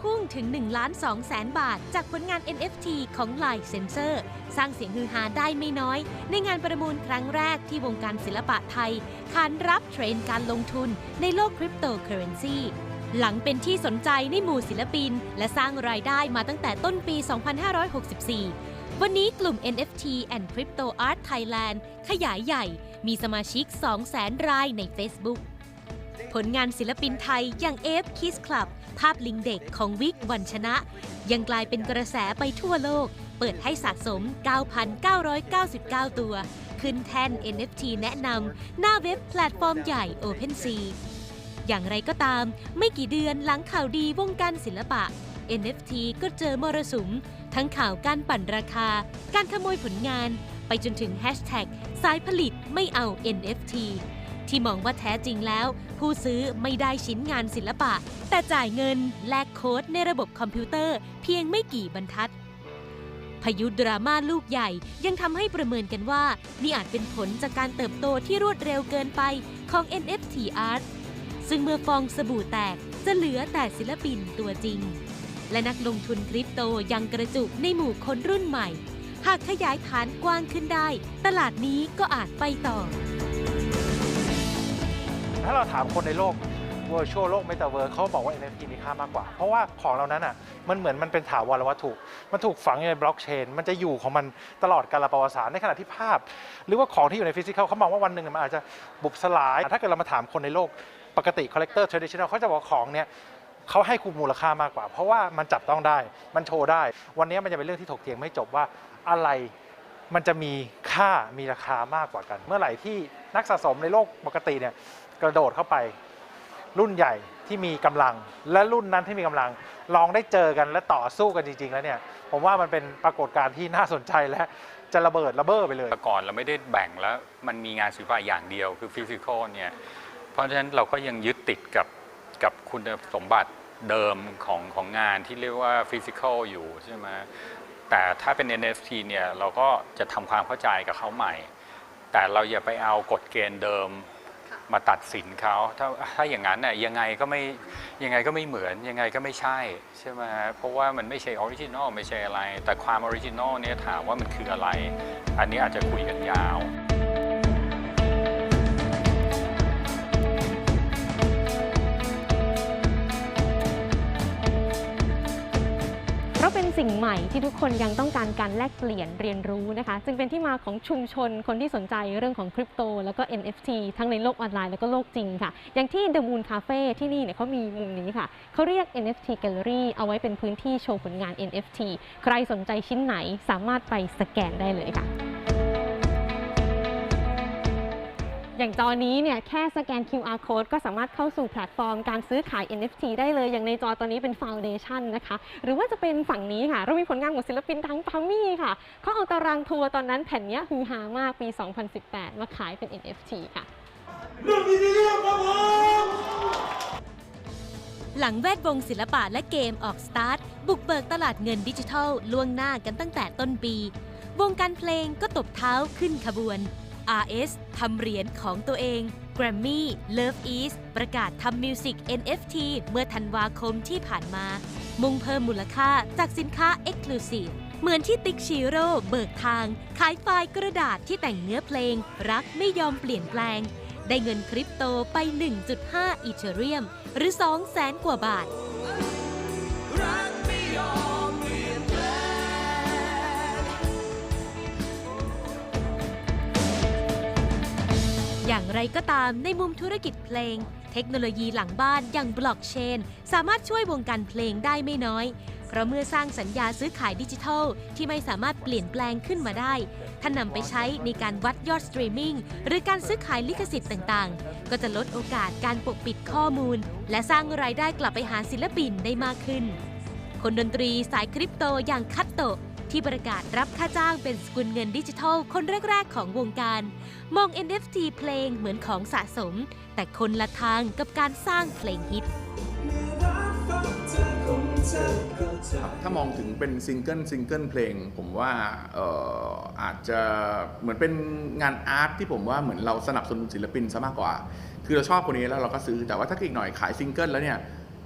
พุ่งถึง1ล้าน2แสนบาท จากผลงาน NFT ของ Line Sensor สร้างเสียงฮือฮาได้ไม่น้อย ในงานประมูลครั้งแรกที่วงการศิลปะไทยขานรับเทรนด์การลงทุนในโลกคริปโตเคอเรนซีหลังเป็นที่สนใจในหมู่ศิลปิน และสร้างรายได้มาตั้งแต่ต้นปี 2564วันนี้กลุ่ม NFT and Crypto Art Thailand ขยายใหญ่ มีสมาชิก 200,000 รายใน Facebook ผลงานศิลปินไทยอย่างเอฟคิสคลับภาพลิงเด็กของวิกวันชนะ ยังกลายเป็นกระแสไปทั่วโลก เปิดให้สะสม 9,999 ตัว ขึ้นแท่น NFT แนะนำหน้าเว็บแพลตฟอร์มใหญ่ OpenSea อย่างไรก็ตาม ไม่กี่เดือนหลังข่าวดีวงการศิลปะ NFT ก็เจอมรสุม ทั้งข่าวการปั่นราคา การขโมยผลงาน ไปจนถึงแฮชแท็กสายผลิตไม่เอา NFT ที่มองว่าแท้จริงแล้ว ผู้ซื้อไม่ได้ชิ้นงานศิลปะ แต่จ่ายเงินแลกโค้ดในระบบคอมพิวเตอร์ เพียงไม่กี่บรรทัด พายุดราม่าลูกใหญ่ยังทำให้ประเมินกันว่า นี่อาจเป็นผลจากการเติบโตที่รวดเร็วเกินไปของ NFT Art ซึ่งเมื่อฟองสบู่แตกจะเหลือแต่ศิลปินตัวจริง และนักลงทุนคริปโตยังกระจุกในหมู่คนรุ่นใหม่ หากขยายฐานกว้างขึ้นได้ ตลาดนี้ก็อาจไปต่อ ถ้าเราถามคนในโลก virtual โลก metaverse เขาบอกว่า NFT มีค่ามากกว่า เพราะว่าของเรานั้นอะมันเหมือนมันเป็นถาวรวัตถุ มันถูกฝังอยู่ในบล็อกเชน มันจะอยู่ของมันตลอดกาลประวัติศาสตร์ในขณะที่ภาพ หรือว่าของที่อยู่ในฟิสิกอลเขามองว่าวันหนึ่งมันอาจจะบุบสลาย ถ้าเกิดเรามาถามคนในโลกปกติ collector traditional เขาจะบอกของเนี่ยเขาให้คุณมูลค่ามากกว่า เพราะว่ามันจับต้องได้ มันโชว์ได้ วันนี้มันจะเป็นเรื่องที่ถกเถียงไม่จบว่าอะไรมันจะมีค่ามีราคามากกว่ากัน เมื่อไหร่ที่นักสะสมในโลกปกติเนี่ย กระโดดเข้าไป รุ่นใหญ่ที่มีกำลัง และรุ่นนั้นที่มีกำลัง ลองได้เจอกันและต่อสู้กันจริง ๆ แล้วเนี่ยผมว่ามันเป็นปรากฏการณ์ที่น่าสนใจและจะระเบิดระเบ้อไปเลยแต่ก่อนเราไม่ได้แบ่งแล้วมันมีงานศิลปะอย่างเดียวคือฟิสิกอลเนี่ยเพราะฉะนั้นเราก็ยังยึดติดกับกับคุณสมบัติเดิมของของงานที่เรียกว่าฟิสิกอลอยู่ใช่ไหมแต่ถ้าเป็น NFT เนี่ยเราก็จะทำความเข้าใจกับเขาใหม่ แต่เราอย่าไปเอากฎเกณฑ์เดิม มาตัดสินเขาถ้าถ้าอย่างนั้นน่ยยังไงก็ไม่ยังไงก็ไม่เหมือนยังไงก็ไม่ใช่ใช่ไหมเพราะว่ามันไม่ใช่ออริจินอลไม่ใช่อะไร แต่ความออริจินอลเนี่ยถามว่ามันคืออะไร อันนี้อาจจะคุยกันยาว เป็นสิ่งใหม่ที่ทุกคนยังต้องการการแลกเปลี่ยนเรียนรู้นะคะ จึงเป็นที่มาของชุมชนคนที่สนใจเรื่องของคริปโต แล้วก็ NFT ทั้งในโลกออนไลน์แล้วก็โลกจริงค่ะ อย่างที่ The Moon Cafe ที่นี่เนี่ยเขามีมุมนี้ค่ะเขาเรียก NFT Gallery เอาไว้เป็นพื้นที่โชว์ผลงาน NFT ใครสนใจชิ้นไหนสามารถไปสแกนได้เลยค่ะ อย่างจอนี้เนี่ยแค่สแกน QR code ก็สามารถเข้าสู่แพลตฟอร์มการซื้อขาย NFT ได้เลย อย่างในจอตอนนี้เป็น Foundation นะคะ หรือว่าจะเป็นฝั่งนี้ค่ะ เรามีผลงานของศิลปินทั้งพามี่ค่ะ เขาเอาตารางทัวร์ตอนนั้นแผ่นนี้ฮือฮามากปี 2018 มาขายเป็น NFT ค่ะหลังแวดวงศิลปะและเกมออกสตาร์ท บุกเบิกตลาดเงินดิจิทัลล่วงหน้ากันตั้งแต่ต้นปี วงการเพลงก็ตบเท้าขึ้นขบวน RS ทำเหรียญของตัวเอง Grammy Love East ประกาศทำมิวสิก NFT เมื่อธันวาคมที่ผ่านมา มุ่งเพิ่มมูลค่าจากสินค้า Exclusive เหมือนที่ติ๊กชิโร่เบิกทาง ขายไฟล์กระดาษที่แต่งเนื้อเพลง รักไม่ยอมเปลี่ยนแปลง ได้เงินคริปโตไป 1.5 อีเทเรียม หรือ2แสนกว่าบาท อย่างไรก็ตามในมุมธุรกิจเพลง เทคโนโลยีหลังบ้านอย่างบล็อกเชน สามารถช่วยวงการเพลงได้ไม่น้อย เพราะเมื่อสร้างสัญญาซื้อขายดิจิทัล ที่ไม่สามารถเปลี่ยนแปลงขึ้นมาได้ ถ้านำไปใช้ในการวัดยอดสตรีมมิ่งหรือการซื้อขายลิขสิทธิ์ต่างๆ ก็จะลดโอกาสการปกปิดข้อมูล และสร้างรายได้กลับไปหาศิลปินได้มากขึ้น คนดนตรีสายคริปโตอย่างคัตโตะ ที่ประกาศรับค่าจ้างเป็นสกุลเงินดิจิทัล คนแรก ๆ ของวงการ มอง NFT เพลงเหมือนของสะสม แต่คนละทางกับการสร้างเพลงฮิตครับถ้ามองถึงเป็นซิงเกิลซิงเกิลเพลง ผมว่าเอ่ออาจจะเหมือนเป็นงานอาร์ตที่ผมว่าเหมือนเราสนับสนุนศิลปินซะมากกว่า คือเราชอบคนนี้แล้วเราก็ซื้อแต่ว่าถ้าอีกหน่อยขายซิงเกิลแล้วเนี่ย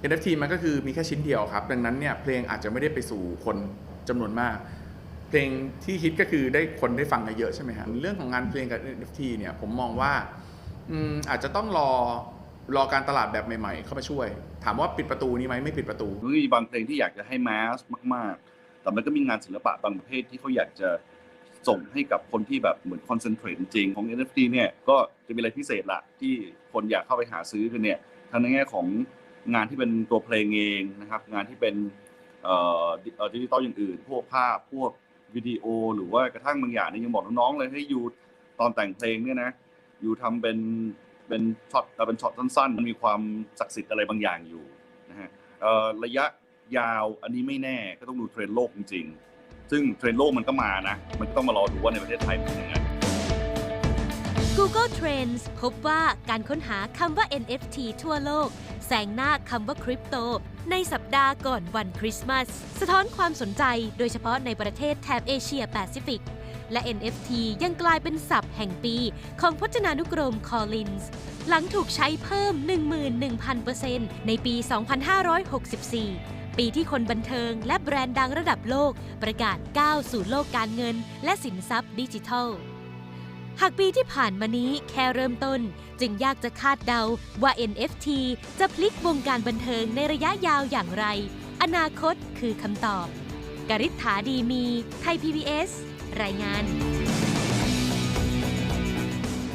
NFT มันก็คือมีแค่ชิ้นเดียวครับ ดังนั้นเนี่ยเพลงอาจจะไม่ได้ไปสู่คนจำนวนมาก เพลงที่ฮิตก็คือได้คนได้ฟังกันเยอะใช่ไหมครัเรื่องของงานเพลงกับ NFT เนี่ยผมมองว่าอืมอาจจะต้องรอรอการตลาดแบบใหม่ๆ เข้ามาช่วย ถามว่าปิดประตูนี้ไหมไม่ปิดประตูมีบางเพลงที่อยากจะให้แมสมากๆ แต่มันก็มีงานศิลปะบางประเภทที่เขาอยากจะส่งให้กับคนที่แบบเหมือนคอนเซนเทรตจริงของ NFT เนี่ยก็จะมีอะไรพิเศษละที่คนอยากเข้าไปหาซื้อกันเนี่ยทั้งในแง่ของงานที่เป็นตัวเพลงเองนะครับ งานที่เป็นเอ่อดิจิตอลอย่างอื่น พวกภาพพวก วิดีโอหรือว่ากระทั่งบางอย่างนี่ยังบอกน้องๆเลยให้อยู่ตอนแต่งเพลงเนี่ยนะอยู่ทำเป็นเป็นช็อตเอ่เป็นช็อตสั้นๆ มันมีความศักดิ์สิทธิ์อะไรบางอย่างอยู่นะฮะระยะยาวอันนี้ไม่แน่ก็ต้องดูเทรนด์โลกจริงๆ ซึ่งเทรนด์โลกมันก็มานะ มันก็ต้องมารอดูว่าในประเทศไทยเป็นยังไง Google Trends พบว่าการค้นหาคำว่า NFT ทั่วโลก ซงหน้าคำว่าคริปโต ในสัปดาห์ก่อนวันคริสต์มาส สะท้อนความสนใจโดยเฉพาะในประเทศแถบเอเชียแปซิฟิก และ NFT ยังกลายเป็นศัพท์แห่งปีของพจนานุกรม Collins หลังถูกใช้เพิ่ม 11,000%ในปี 2564ปีที่คนบันเทิงและแบรนด์ดังระดับโลกประกาศก้าวสู่โลกการเงิน และสินทรัพย์ดิจิทัล หากปีที่ผ่านมานี้แค่เริ่มต้น จึงยากจะคาดเดาว่า NFT จะพลิกวงการบันเทิงในระยะยาวอย่างไร อนาคตคือคำตอบ กริษฐาดีมี ไทย PBS รายงาน